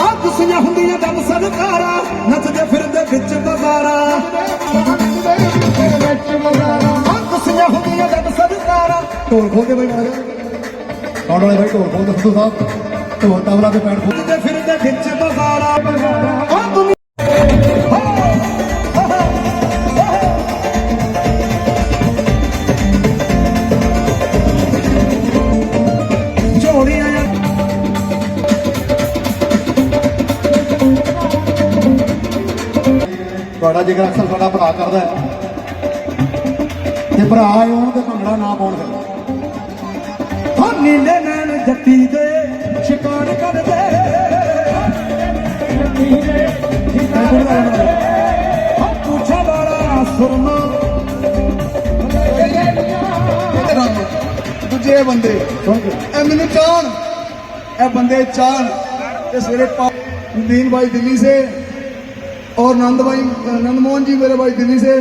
ਆ ਕੁਸੀਆਂ ਹੁੰਦੀਆਂ ਦਮ ਸਰਕਾਰਾ ਨੱਚਦੇ ਫਿਰਦੇ ਵਿੱਚ ਬਾਜ਼ਾਰਾ ਆ ਹੁੰਦੀਆਂ ਦਮ ਸਰਕਾਰਾ ਢੋਲ ਖੋਲ ਕੇ ਢੋਲ ਖੋਲ ਦੇ ਫੁੱਦੂ ਸਾਹਿਬ? ਤੇ ਪੈਣ ਖੋਲਦੇ ਫਿਰਦੇ ਵਿੱਚ ਬਾਜ਼ਾਰਾ ਬੜਾ ਜਿਗਰ ਅਕਸਰ ਸਾਡਾ ਭਰਾ ਕਰਦਾ ਤੇ ਭਰਾ ਹੋਣ ਤੇ ਭੰਗੜਾ ਨਾ ਪਾਉਣ ਫਿਰ ਹਾਂ ਨੀਲੇ ਨੈਣ ਜੱਤੀ ਦੇ ਸ਼ਿਕਾਰ ਕਰਦੇ। ਨੀਲੇ ਦੂਜੇ ਬੰਦੇ ਇਹ ਮੈਨੂੰ ਚਾਹਣ ਇਹ ਬੰਦੇ ਚਾਹਣ। ਇਹ ਸਵੇਰੇ ਦੀਨ ਬਾਈ ਦਿੱਲੀ ਸੇ। और नंद भाई नंद मोहन जी मेरे भाई दिल्ली से।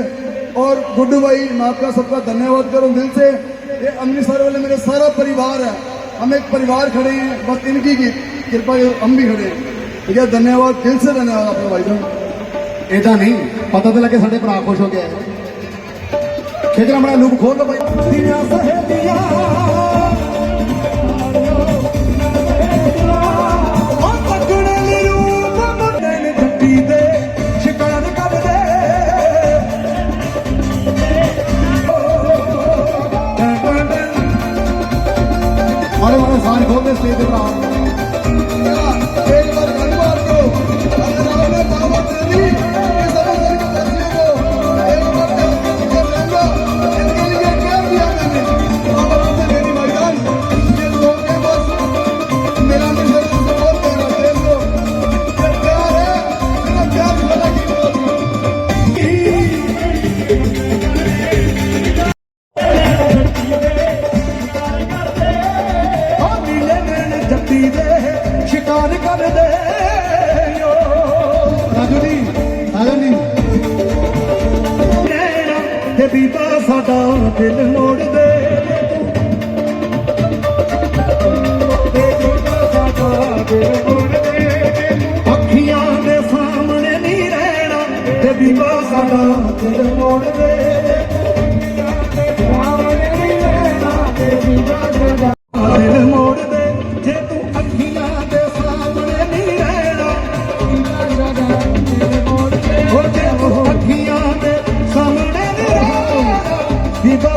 और गुड्डू भाई मैं आपका सबका धन्यवाद करूँ दिल से। ये अमृतसर वाले मेरे सारा परिवार है। हम एक परिवार खड़े हैं बस इनकी की कृपा हम भी खड़े हैं। है धन्यवाद दिल से धन्यवाद अपने भाई साहब। ऐसा नहीं पता तो लगे साढ़े भरा खुश हो गया खेचरा बड़ा लूप खोल दो भाई। ਸਾਡਾ ਦਿਲ ਮੋੜਦੇ ਤੇ ਬੀਬਾ ਸਾਡਾ ਦਿਲ ਮੋੜਦੇ ਅੱਖੀਆਂ ਦੇ ਸਾਹਮਣੇ ਨਹੀਂ ਰਹਿਣਾ ਤੇ ਬੀਬਾ ਸਾਡਾ ਦਿਲ ਮੋੜਦੇ ਸਾਹਮਣੇ ਨਹੀਂ ਰਹਿਣਾ ਤੇ ਬੀਬਾ ਸਾਡਾ ਦਿਲ ਮੋੜਦੇ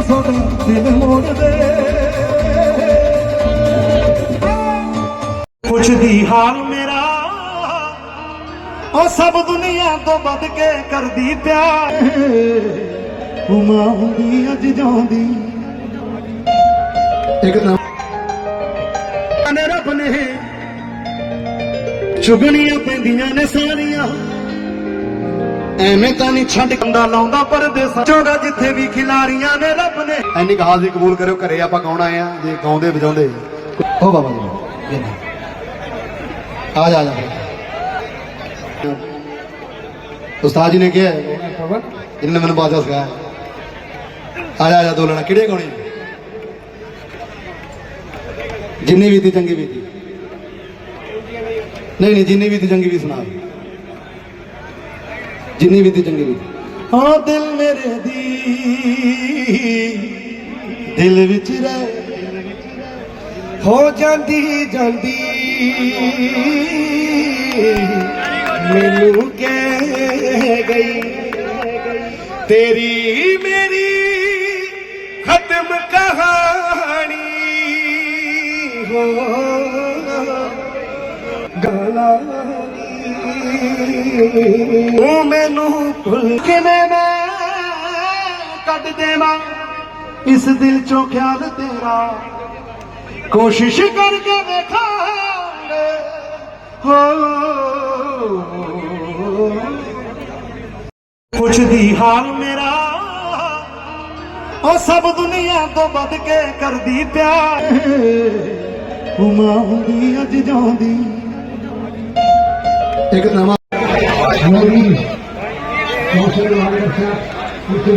ਸਾਡਾ ਦਿਲ ਮੋੜਦੇ। ਪੁੱਛਦੀ ਹਾਲ ਮੇਰਾ ਉਹ ਸਭ ਦੁਨੀਆ ਤੋਂ ਵੱਧ ਕੇ ਕਰਦੀ ਪਿਆਰ। ਹੁਮਾ ਹੁੰਦੀ ਅੱਜ ਜਾਉਂਦੀ। ਇੱਕ ਨਾਮ ਨੇ ਰੱਬ ਨੇ ਚੁਗਣੀਆਂ ਪੈਂਦੀਆਂ ਨੇ ਸਾਰੀਆਂ। ਐਵੇਂ ਤਾਂ ਨਹੀਂ ਛੱਡ ਕੰਦਾ ਲਾਉਂਦਾ ਪਰਦੇਸਾਂ ਚੋਗਾ ਜਿੱਥੇ ਵੀ ਖਿਲਾਰੀਆਂ ਨੇ ਰੱਬ ਨੇ। ਐਨੀ ਦੀ ਕਬੂਲ ਕਰਿਓ ਘਰੇ ਆਪਾਂ ਕੌਣ ਆਏ ਆ? ਜੇ ਗਾਉਂਦੇ ਵਜਾਉਂਦੇ। ਹੋ ਬਾਬਾ ਜੀ ਆ ਜਾ ਜਾ। ਉਸਤਾਦ ਜੀ ਨੇ ਕਿਹਾ ਇਹਨਾਂ ਮੈਨੂੰ ਬਾਜਾ ਸਿਖਾਇਆ। ਆ ਜਾ ਜਾ ਦੋ ਲੈਣਾ ਕਿਹੜੇ ਗਾਉਣੇ ਜਿੰਨੀ ਵੀ ਤੀ ਚੰਗੀ ਵੀ ਤੀ। ਨਹੀਂ ਨਹੀਂ ਜਿੰਨੀ ਵੀ ਤੀ ਚੰਗੀ ਵੀ ਸੁਣਾ। ਜਿੰਨੀ ਵੀ ਤੀ ਚੰਗੀ ਵੀ। ਹਾਂ, ਦਿਲ ਮੇਰੇ ਦੀ। ਦਿਲ ਵਿੱਚ ਰਹਿ। ਹੋ ਜਾਂਦੀ ਜਾਂਦੀ। ਮੈਨੂੰ ਕਹਿ ਗਈ, ਤੇਰੀ ਮੇਰੀ ਖਤਮ ਕਹਾਣੀ। ਹੋ, ਗਾਲਾਂ ਉਹ ਮੈਨੂੰ ਭੁੱਲ ਕਿਵੇਂ ਮੈਂ ਕੱਢ ਦੇਵਾਂ? ਇਸ ਦਿਲ ਚੋਂ ਖਿਆਲ ਤੇਰਾ। ਕੋਸ਼ਿਸ਼ ਕਰਕੇ ਵੇਖਾਂਗੇ ਹੋ। ਪੁੱਛਦੀ ਹਾਲ ਮੇਰਾ। ਉਹ ਸਭ ਦੁਨੀਆ ਤੋਂ ਵੱਧ ਕੇ ਕਰਦੀ ਪਿਆਰ। ਹੁਮਾ ਹੁੰਦੀ, ਅੱਜ ਜਾਉਂਦੀ। সেক্ষেত্রে আমার সংসদের মানুষরা উত্তর